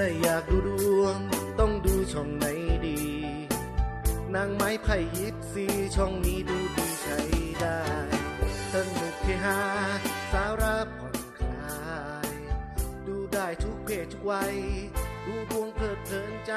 ถ้าอยากดูดวง ต้องดูช่องไหนดี นางไม้ไผ่ยิปซีช่องนี้ดูดีใช้ได้สนุกเฮฮาสาระผ่อนคลาย ดูได้ทุกเพศทุกวัย ดูดวงเพลิดเพลินใจ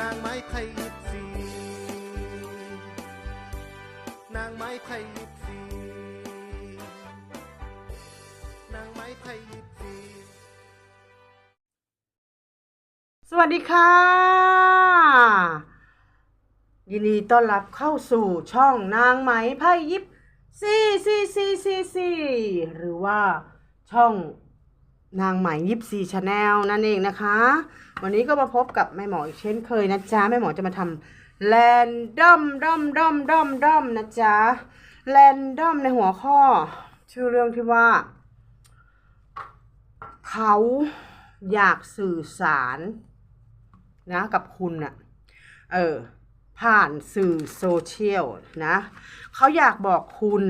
นางไม้ไผ่ยิปซีนางไม้ไผ่ยิปซีนางไม้ไผ่ยิป วัสดีค่ะ ยินดีต้อนรับเข้าสู่ช่องนางไหมไพ่ยิปซีซีซีซีซีหรือว่าช่องนางไหมยิปซีชาแนลนั่นเองนะคะ วันนี้ก็มาพบกับแม่หมออีกเช่นเคยนะจ๊ะ แม่หมอจะมาทำแรนดอมดอมดอมดอมดอมนะจ๊ะแรนดอมในหัวข้อ ชื่อเรื่องที่ว่า เขาอยากสื่อสาร นะกับคุณน่ะเออผ่านสื่อโซเชียลนะเขาอยากบอกคุณ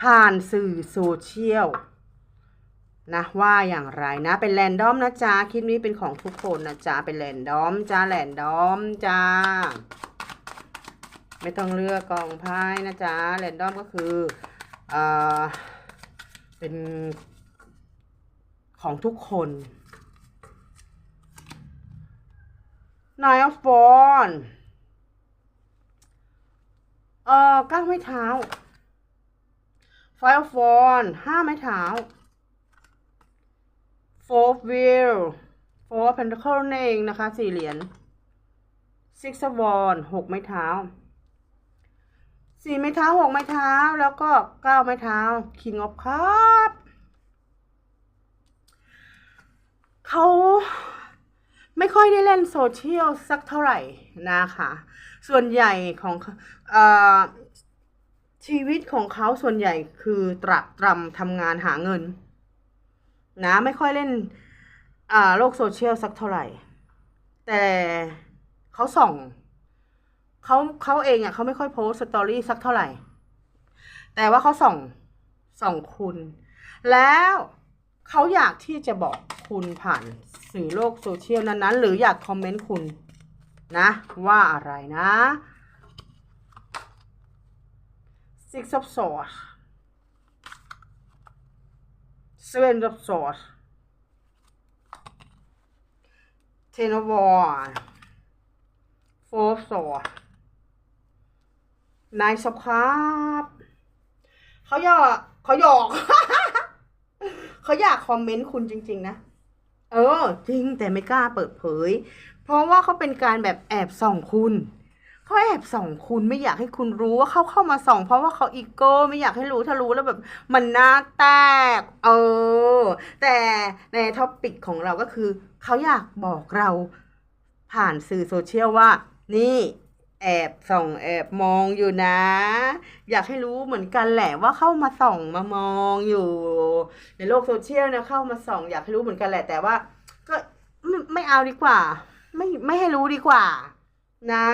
ผ่านสื่อโซเชียลนะว่าอย่างไรนะ เป็นแรนดอมนะจ๊ะคลิปนี้เป็นของทุกคนนะจ๊ะเป็นแรนดอมจ้าแรนดอมจ้าไม่ต้องเลือกกองไพ่นะจ๊ะแรนดอมก็คือเอ่อเป็นของทุกคน Nine of Wands เอ่อก้าไม้เท้า Five of Wands ห้าไม้เท้า Four of Wheel Four of Pentacle นั่นเองนะคะสี่เหรียญ Six of Wands หกไม้เท้าสี่ไม้เท้าหกไม้เท้าแล้วก็เก้าไม้เท้า King of Cups เขา ไม่ค่อยได้เล่นโซเชียลสักเท่าไหร่นะคะ ส่วนใหญ่ของอชีวิตของเขาส่วนใหญ่คือตรักตรำทำงานหาเงิน นะ ไม่ค่อยเล่นโลกโซเชียลสักเท่าไหร่ แต่เขาส่องเขาเขาเองอะเขาไม่ค่อยโพสสตอรี่สักเท่าไหร่ แต่ว่าเขาส่องส่องคุณ แล้ว เขาอยากที่จะบอกคุณผ่านสื่อโลกโซเชียลนั้นๆ หรืออยากคอมเมนต์คุณนะ ว่าอะไรนะ Six of Swords Seven of Swords Ten of Wands Four of Swords Nine of Cups เขาหยอกเขาหยอก เขาอยากคอมเมนต์คุณจริง ๆ นะ เออ จริงแต่ไม่กล้าเปิดเผย เพราะว่าเขาเป็นการแบบแอบส่องคุณเขาแอบส่องคุณไม่อยากให้คุณรู้ว่าเขาเข้ามาส่อง เพราะว่าเขาอีโก้ไม่อยากให้รู้ถ้ารู้แล้วแบบ มันน้าแตก เออ แต่ในท็อปิกของเราก็คือ เขาอยากบอกเราผ่านสื่อโซเชียลว่า นี่ แอบส่องแอบมองอยู่นะ อยากให้รู้เหมือนกันแหละว่าเข้ามาส่องมามองอยู่ ในโลกโซเชียลเนี่ยเข้ามาส่อง อยากให้รู้เหมือนกันแหละ แต่ว่า ก็ไม่ไม่เอาดีกว่า ไม่ไม่ให้รู้ดีกว่า นะ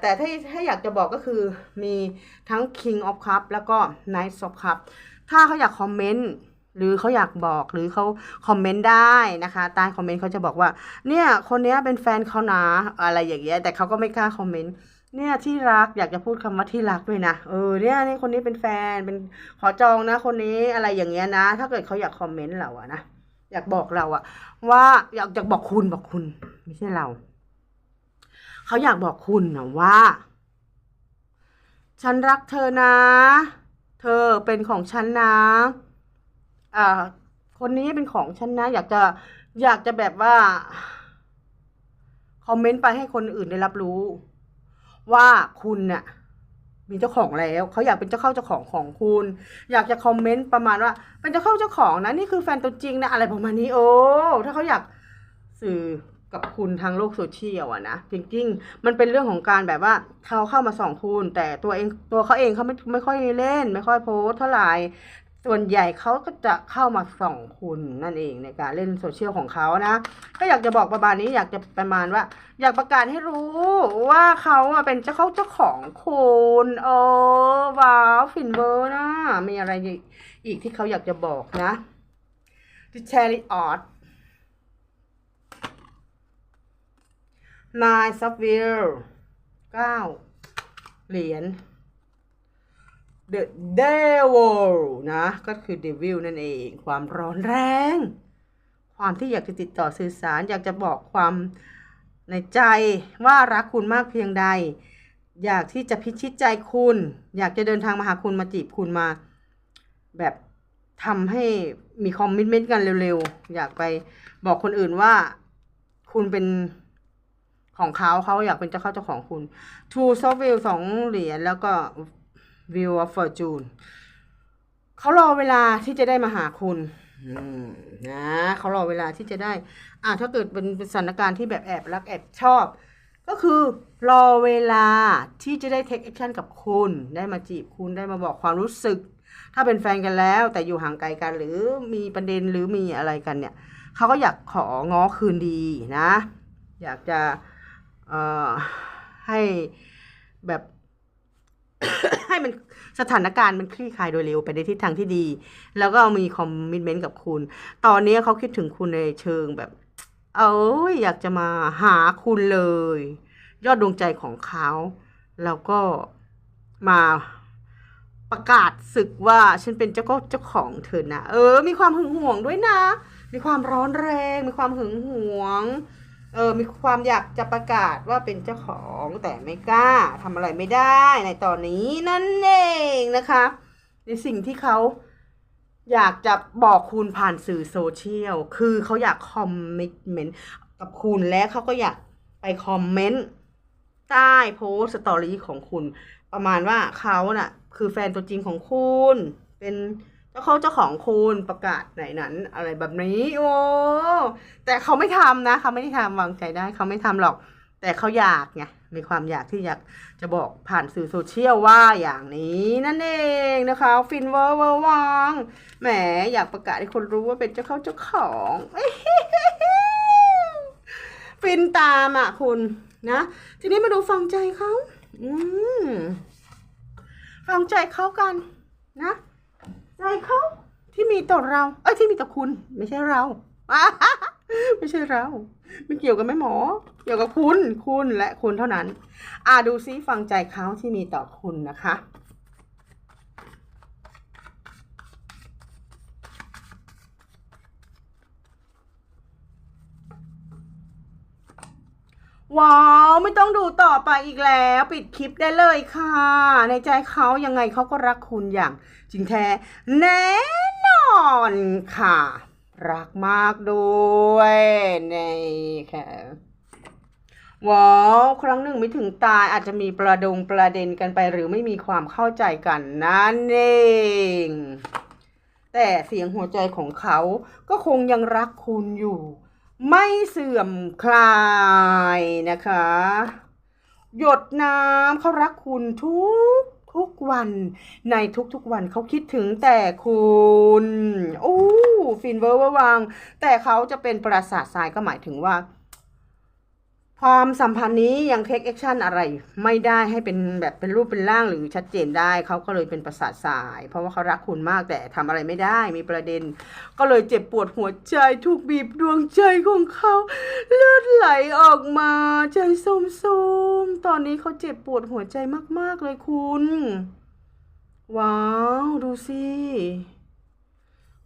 แต่ถ้าถ้าอยากจะบอกก็คือมีทั้ง King of Cup แล้วก็ Knight of Cup ถ้าเขาอยากคอมเมนต์ หรือเขาอยากบอกหรือเขาคอมเมนต์ได้นะคะใต้คอมเมนต์เขาจะบอกว่า เนี่ยคนนี้เป็นแฟนเขานะอะไรอย่างเงี้ยแต่เขาก็ไม่กล้าคอมเมนต์เนี่ยที่รักอยากจะพูดคำว่าที่รักด้วยนะเออเนี่ยนี่คนนี้เป็นแฟนเป็นขอจองนะ คนนี้อะไรอย่างเงี้ยนะ ถ้าเกิดเขาอยากคอมเมนต์เราอะนะอยากบอกเราอะว่าอยากจะบอกคุณบอกคุณ ไม่ใช่เราเขาอยากบอกคุณนะว่า ฉันรักเธอนะ เธอเป็นของฉันนะ อ่า คนนี้เป็นของฉันนะ อยากจะอยากจะแบบว่าคอมเมนต์ไปให้คนอื่นได้รับรู้ ว่าคุณน่ะ มีเจ้าของแล้วเขาอยากเป็นเจ้าเข้าเจ้าของของคุณ อยากจะคอมเมนต์ประมาณว่า เป็นเจ้าเข้าเจ้าของนะนี่คือแฟนตัวจริงนะอะไรประมาณนี้โอ้ถ้าเขาอยากสื่อกับคุณทางโลกโซเชียลอะนะจริงๆ มันเป็นเรื่องของการแบบว่าเขาเข้ามาส่องคุณ แต่ตัวเองตัวเขาเองเขาไม่ไม่ค่อยเล่น ไม่ค่อยโพสเท่าไหร่ ส่วนใหญ่เขาก็จะเข้ามาส่องคุณนั่นเองในการเล่นโซเชียลของเขานะ ก็อยากจะบอกประมาณนี้อยากจะประมาณว่า อยากประกาศให้รู้ว่าเขาเป็นเจ้าเขาเจ้าของคุณโอ้ว้าวฟินเวอร์นะ มีอะไรอีกที่เขาอยากจะบอกนะดิเชลิออดนายซับวิลเก้าเหรียญ the devil นะ ก็คือ devil นั่นเอง ความร้อนแรง ความที่อยากจะติดต่อสื่อสาร อยากจะบอกความในใจว่ารักคุณมากเพียงใด อยากที่จะพิชิตใจคุณ อยากจะเดินทางมาหาคุณมาจีบคุณมา แบบทำให้มีคอมมิชเมนต์กันเร็วๆ อยากไปบอกคนอื่นว่าคุณเป็นของเขาเขาอยากเป็นเจ้าเข้าเจ้าของคุณ Two s o f t w e l สองเหรียญแล้วก็ View of Fortune เขารอเวลาที่จะได้มาหาคุณนะเขารอเวลาที่จะได้ อ่าถ้าเกิดเป็นสถานการณ์ที่แบบแอบรักแอบชอบ ก็คือรอเวลาที่จะได้ take action กับคุณ ได้มาจีบคุณได้มาบอกความรู้สึก ถ้าเป็นแฟนกันแล้ว แต่อยู่ห่างไกลกันหรือมีประเด็นหรือมีอะไรกันเนี่ยเขาก็อยากของ้อคืนดีนะ อยากจะให้แบบ ให้มันสถานการณ์มันคลี่คลายโดยเร็วไปในทิศทางที่ดี แล้วก็มีคอมมิชเมนต์กับคุณ ตอนนี้เขาคิดถึงคุณในเชิงแบบ เอ้ยอยากจะมาหาคุณเลย ยอดดวงใจของเขาแล้วก็มาประกาศศึกว่าฉันเป็นเจ้าก็เจ้าของเธอนะเออ มีความหึงหวงด้วยนะ มีความร้อนแรง มีความหึงหวง เออมีความอยากจะประกาศว่าเป็นเจ้าของแต่ไม่กล้าทำอะไรไม่ได้ในตอนนี้นั่นเองนะคะ ในสิ่งที่เขาอยากจะบอกคุณผ่านสื่อโซเชียลคือเขาอยากคอมเมนต์กับคุณและเขาก็อยากไปคอมเมนต์ใต้โพสต์สตอรี่ของคุณ ประมาณว่าเขาน่ะ คือแฟนตัวจริงของคุณเป็น จ้าเขาเจ้าของคุณประกาศไหนนั้น อะไรแบบนี้โอ้แต่เขาไม่ทำนะเขาไม่ได้ทำวางใจได้เขาไม่ทำหรอก แต่เขาอยากไงมีความอยากที่อยากจะบอกผ่านสื่อโซเชียลว่าอย่างนี้นั่นเองนะคะฟินเวอร์เวอร์วังแหมอยากประกาศให้คนรู้ว่าเป็นเจ้าเขาเจ้าของฟินตามอะคุณนะทีนี้มาดูฟังใจเขาอืมฟังใจเขากันนะ ใจเขาที่มีต่อเรา เอ้ยที่มีต่อคุณ ไม่ใช่เรา ไม่ใช่เรา ไม่เกี่ยวกับแม่หมอ เกี่ยวกับคุณ คุณและคุณเท่านั้น อ่าดูซิฟังใจเขาที่มีต่อคุณนะคะ ว้าว ไม่ต้องดูต่อไปอีกแล้ว ปิดคลิปได้เลยค่ะ ในใจเขายังไงเขาก็รักคุณอย่าง จริงแท้แน่นอนค่ะ รักมากด้วยในี่ค่ะว้าวครั้งหนึ่งไม่ถึงตายอาจจะมีประดงประเด็นกันไป หรือไม่มีความเข้าใจกันนั่นเองแต่เสียงหัวใจของเขาก็คงยังรักคุณอยู่ ไม่เสื่อมคลายนะคะ หยดน้ำเขารักคุณทุกทุกวันในทุกๆวันเขาคิดถึงแต่คุณโอ้ฟินเวอร์เวอร์วัง แต่เขาจะเป็นปราสาททรายก็หมายถึงว่า ความสัมพันธ์นี้ยังเทคแอคชั่นอะไร ไม่ได้ให้เป็นแบบเป็นรูปเป็นร่างหรือชัดเจนได้เขาก็เลยเป็นประสาททราย เพราะว่าเขารักคุณมากแต่ทำอะไรไม่ได้มีประเด็น ก็เลยเจ็บปวดหัวใจถูกบีบดวงใจของเขาเลือดไหลออกมาใจส้มๆตอนนี้เขาเจ็บปวดหัวใจมาก ๆ เลยคุณ ว้าว ดูสิ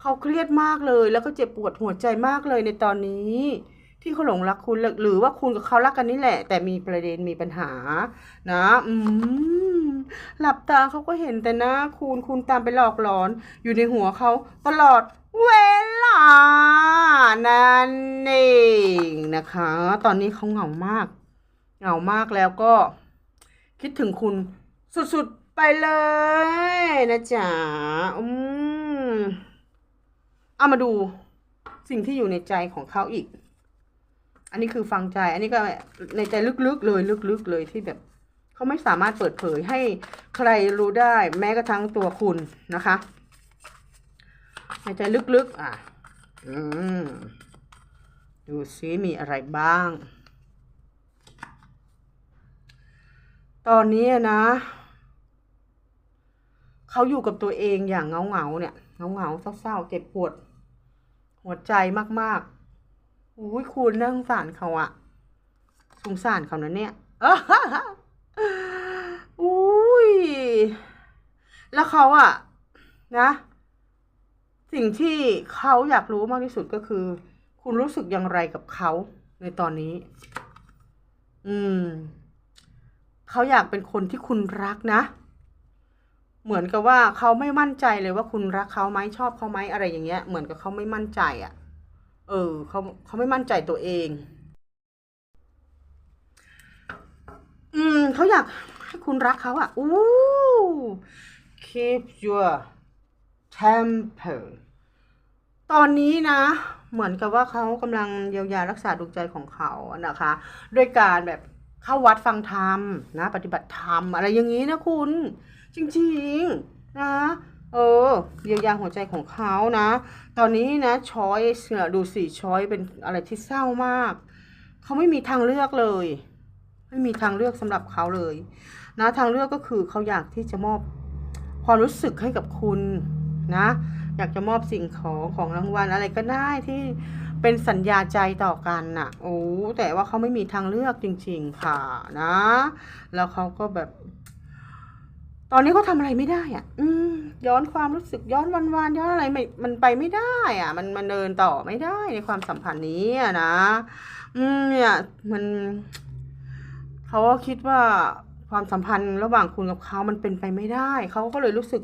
เขาเครียดมากเลยแล้วก็เจ็บปวดหัวใจมากเลยในตอนนี้ ที่เขาหลงรักคุณหรือว่าคุณกับเขารักกันนี่แหละ แต่มีประเด็นมีปัญหา นะ อืมหลับตาเขาก็เห็นแต่หน้าคุณคุณตามไปหลอกหลอน อยู่ในหัวเขาตลอดเวลานั่นเองนะคะ ตอนนี้เขาเหงามาก เหงามากแล้วก็ คิดถึงคุณสุดๆไปเลยนะจ๊ะอืมเอามาดูสิ่งที่อยู่ในใจของเขาอีก อันนี้คือฟังใจ อันนี้ก็ในใจลึกๆเลยลึกๆเลยที่แบบเขาไม่สามารถเปิดเผยให้ใครรู้ได้แม้กระทั่งตัวคุณนะคะ ในใจลึกๆ อะ อืม ดูซิมีอะไรบ้าง ตอนนี้นะเขาอยู่กับตัวเองอย่างเงาๆเนี่ยเงาๆเศร้าๆเจ็บปวด หัวใจมากๆ อุ้ยคุณน่งสารเขาอะสงสารเขานะเนี่ยอุ้ย แล้วเขาอะนะ สิ่งที่เขาอยากรู้มากที่สุดก็คือ คุณรู้สึกอย่างไรกับเขาในตอนนี้ อืม เขาอยากเป็นคนที่คุณรักนะ เหมือนกับว่าเขาไม่มั่นใจเลยว่าคุณรักเขาไหมชอบเขาไหมอะไรอย่างเงี้ย เหมือนกับเขาไม่มั่นใจอะ่ะ เออเขาเขาไม่มั่นใจตัวเอง อืมเขาอยากให้คุณรักเขาอะ่ะอู้ keep your temper ตอนนี้นะ เหมือนกับว่าเขากำลังเยียวยารักษาดวงใจของเขาอะนะคะ ด้วยการแบบเข้าวัดฟังธรรมนะ ปฏิบัติธรรมอะไรอย่างนี้นะคุณ จริง ๆ นะ เออเยียวยาหัวใจของเขานะ ตอนนี้นะช้อยเนี่ยดูสิช้อยเป็นอะไรที่เศร้ามาก เขาไม่มีทางเลือกเลย ไม่มีทางเลือกสำหรับเขาเลย นะทางเลือกก็คือเขาอยากที่จะมอบความรู้สึกให้กับคุณนะ อยากจะมอบสิ่งของของรางวัลอะไรก็ได้ที่เป็นสัญญาใจต่อกันน่ะ โอ้แต่ว่าเขาไม่มีทางเลือกจริง ๆ ค่ะนะ แล้วเขาก็แบบ ตอนนี้เขาทำอะไรไม่ได้อะ อืม ย้อนความรู้สึกย้อนวันวานย้อนอะไรไม่มันไปไม่ได้ อะ มันมันเดินต่อไม่ได้ในความสัมพันธ์นี้อะนะ อืม เนี่ยมันเขาก็คิดว่าความสัมพันธ์ระหว่างคุณกับเขามันเป็นไปไม่ได้ เขาก็เลยรู้สึก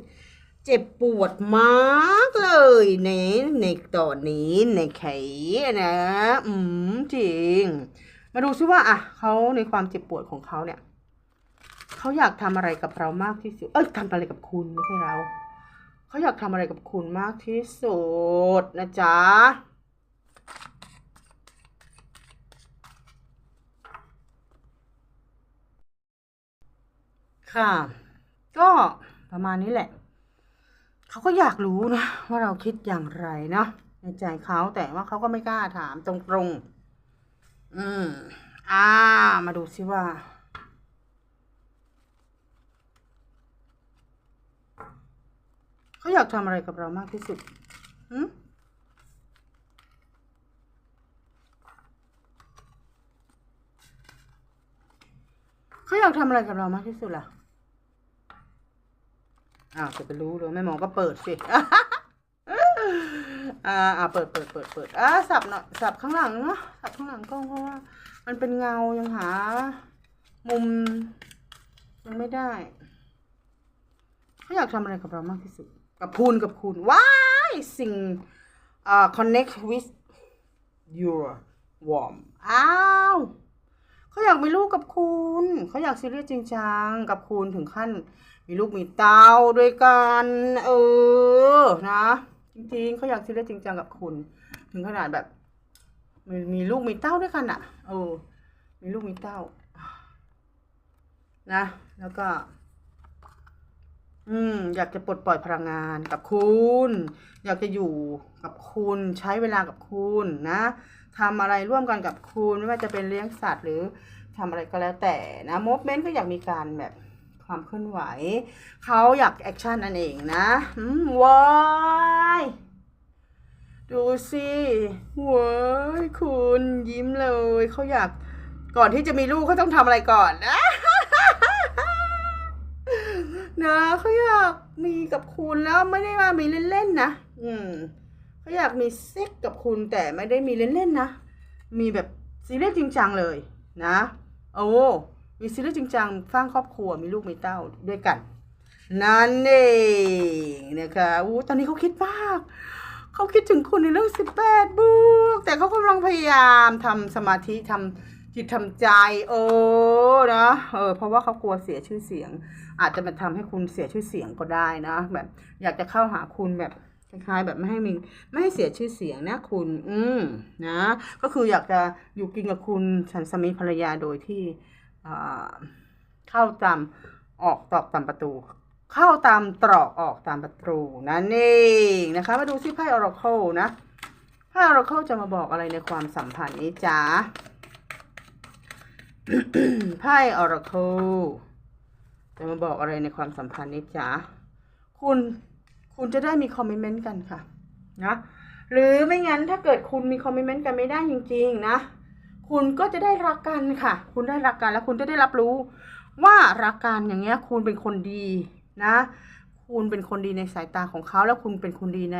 เจ็บปวดมากเลยในในตอนนี้ในไขนะ อืม จริง มาดูซิว่า อะเขาในความเจ็บปวดของเขาเนี่ย เขาอยากทำอะไรกับเรามากที่สุด เอ้ยทำอะไรกับคุณไม่ใช่เรา เขาอยากทำอะไรกับคุณมากที่สุดนะจ๊ะค่ะ ก็ประมาณนี้แหละ เขาก็อยากรู้นะว่าเราคิดอย่างไรเนาะในใจเขาแต่ว่าเขาก็ไม่กล้าถามตรงๆ อืม อ่า มาดูซิว่า เขาอยากทำอะไรกับเรามากที่สุดหืมเขาอยากทำอะไรกับเรามากที่สุดล่ะ อ้าวจะไปรู้เลยแม่หมอก็เปิดสิ อ่าอ่าเปิดเปิดเปิดเปิดอ่าสับหน่อยสับข้างหลังเนาะสับข้างหลังกล้องเพราะว่า มันเป็นเงายังหา มุมมันไม่ได้เขาอยากทำอะไรกับเรามากที่สุด กับคุณกับคุณว้ายสิ่งอ่า connect with your warm อ้าวเขาอยากมีลูกกับคุณ เขาอยากซีเรียสจริงจังกับคุณถึงขั้น มีลูกมีเต้าด้วยกัน เออ นะ จริงๆเขาอยากซีเรียสจริงจังกับคุณ ถึงขนาดแบบ มีมีลูกมีเต้าด้วยกันอะ่ะ เออ มีลูกมีเต้า นะ แล้วก็ อืม อยากจะปลดปล่อยพลังงานกับคุณ อยากจะอยู่กับคุณใช้เวลากับคุณนะทำอะไรร่วมกันกับคุณไม่ว่าจะเป็นเลี้ยงสัตว์หรือทำอะไรก็แล้วแต่นะโมเมนต์ก็อยากมีการแบบความเคลื่อนไหว เขาอยากแอคชั่นนั่นเองนะอืมว้ายดูสิว้ายคุณยิ้มเลย เขาอยากก่อนที่จะมีลูกเขาต้องทำอะไรก่อนนะ นะเขาอยากมีกับคุณแล้วไม่ได้ว่ามีเล่นๆนะอืมเขาอยากมีเซ็กกับคุณแต่ไม่ได้มีเล่นๆนะมีแบบซีเรียสจริงจังเลยนะโอ้มีซีเรียสจริงจังสร้างครอบครัวมีลูกมีเต้าด้วยกัน นั่นเองนะคะอู้ตอนนี้เขาคิดมากเขาคิดถึงคุณในเรื่องสิบแปดบวกแต่เขากำลังพยายามทำสมาธิทำ จิตทำใจ เออนะเออเพราะว่าเขากลัวเสียชื่อเสียง อาจจะมาทำให้คุณเสียชื่อเสียงก็ได้นะ แบบ อยากจะเข้าหาคุณแบบคล้ายๆแบบไม่ให้มีไม่ให้เสียชื่อเสียงนะคุณ อืมนะ ก็คืออยากจะอยู่กินกับคุณฉันสามีภรรยาโดยที่เข้าตามออกตอกตามประตู เข้าตามตรอกออกตามประตูนั่นเองนะคะ มาดูซิไพ่ Oracle นะไพ่ Oracle จะมาบอกอะไรในความสัมพันธ์นี้จ้า ไพ่ Oracle จะมาบอกอะไรในความสัมพันธ์นี้จ้าคุณคุณจะได้มีคอมมิเมนต์กันค่ะนะหรือไม่งั้นถ้าเกิดคุณมีคอมมิเมนต์กันไม่ได้จริง ๆ นะ คุณก็จะได้รักกันค่ะ คุณได้รักกันแล้วคุณจะได้รับรู้ ว่ารักกันอย่างเงี้ย คุณเป็นคนดีนะ คุณเป็นคนดีในสายตาของเขา แล้วคุณเป็นคนดีใน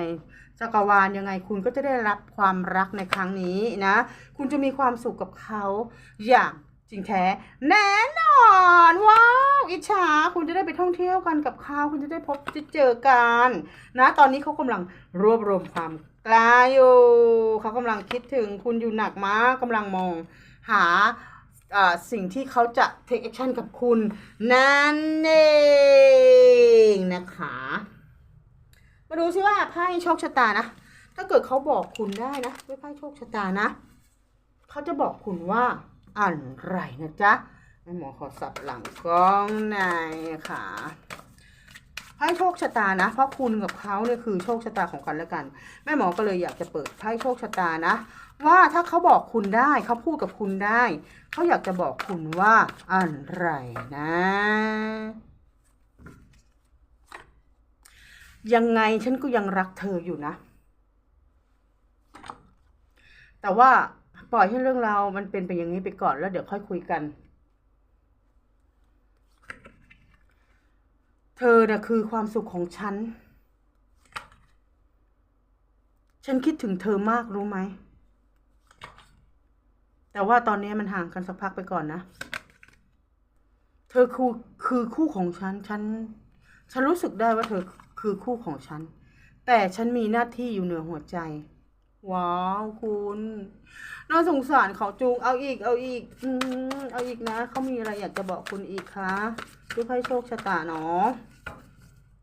จักรวาลยังไง คุณก็จะได้รับความรักในครั้งนี้นะ คุณจะมีความสุขกับเขาอย่าง จริงแท้แน่นอนว้าวอิจฉาคุณจะได้ไปท่องเที่ยวกันกับเขาคุณจะได้พบจะเจอกันนะตอนนี้เขากำลังรวบรวมความกล้าอยู่เขากำลังคิดถึงคุณอยู่หนักมากกำลังมองหาอ่าสิ่งที่เขาจะ take action กับคุณนั่นเองนะคะ มาดูซิว่าไพ่โชคชะตานะ ถ้าเกิดเขาบอกคุณได้นะด้วยไพ่โชคชะตานะเขาจะบอกคุณว่า อะไรนะจ๊ะแม่หมอขอสับหลังกล้องในอยค่ะไพ่โชคชะตานะเพราะคุณกับเขาเนี่ยคือโชคชะตาของกันและกัน แม่หมอก็เลยอยากจะเปิดไพ่โชคชะตานะ ว่าถ้าเขาบอกคุณได้เขาพูดกับคุณได้ เขาอยากจะบอกคุณว่าอะไรนะ ยังไงฉันก็ยังรักเธออยู่นะ แต่ว่า ปล่อยให้เรื่องราวมันเป็นไปอย่างนี้ไปก่อนแล้วเดี๋ยวค่อยคุยกัน เธอน่ะคือความสุขของฉัน ฉันคิดถึงเธอมากรู้ไหม แต่ว่าตอนนี้มันห่างกันสักพักไปก่อนนะ เธอคือคือคู่ของฉัน ฉัน ฉันรู้สึกได้ว่าเธอคือคู่ของฉัน แต่ฉันมีหน้าที่อยู่เหนือหัวใจ ว้าวคุณน่าสงสารเขาจูงเอาอีกเอาอีก อืมเอาอีกนะเขามีอะไรอยากจะบอกคุณอีกคะด้วยไพ่โชคชะตาเนาะ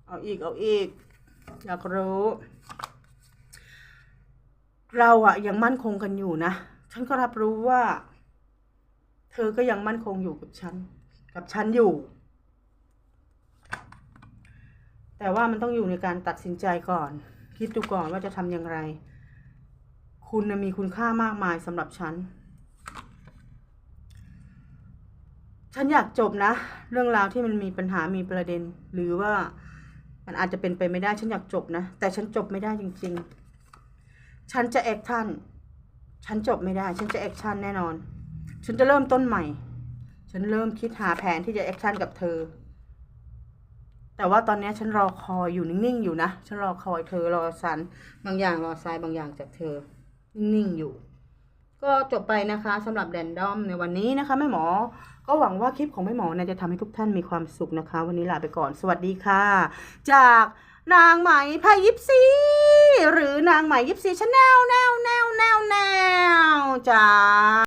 เอาอีกเอาอีก อยากรู้ เราอะยังมั่นคงกันอยู่นะ ฉันก็รับรู้ว่า เธอก็ยังมั่นคงอยู่กับฉัน กับฉันอยู่ แต่ว่ามันต้องอยู่ในการตัดสินใจก่อน คิดดูก่อนว่าจะทำอย่างไร คุณมีคุณค่ามากมายสำหรับฉัน ฉันอยากจบนะ เรื่องราวที่มันมีปัญหามีประเด็น หรือว่ามันอาจจะเป็นไปไม่ได้ ฉันอยากจบนะ แต่ฉันจบไม่ได้จริง ๆ ฉันจะแอคชั่น ฉันจบไม่ได้ ฉันจะแอคชั่นแน่นอน ฉันจะเริ่มต้นใหม่ ฉันเริ่มคิดหาแผนที่จะแอคชั่นกับเธอ แต่ว่าตอนนี้ฉันรอคอยอยู่นิ่งๆ อยู่นะ ฉันรอคอยเธอ รอสันบางอย่างรอทรายบางอย่างจากเธอ นิ่งๆอยู่ ก็จบไปนะคะสำหรับแดนดอมในวันนี้นะคะแม่หมอ ก็หวังว่าคลิปของแม่หมอเนี่ยจะทำให้ทุกท่านมีความสุขนะคะ วันนี้ลาไปก่อน สวัสดีค่ะ จากนางไหมพายยิปซีหรือนางไหมยิปซีชาแนลแนวแนวแนวแนวจ้า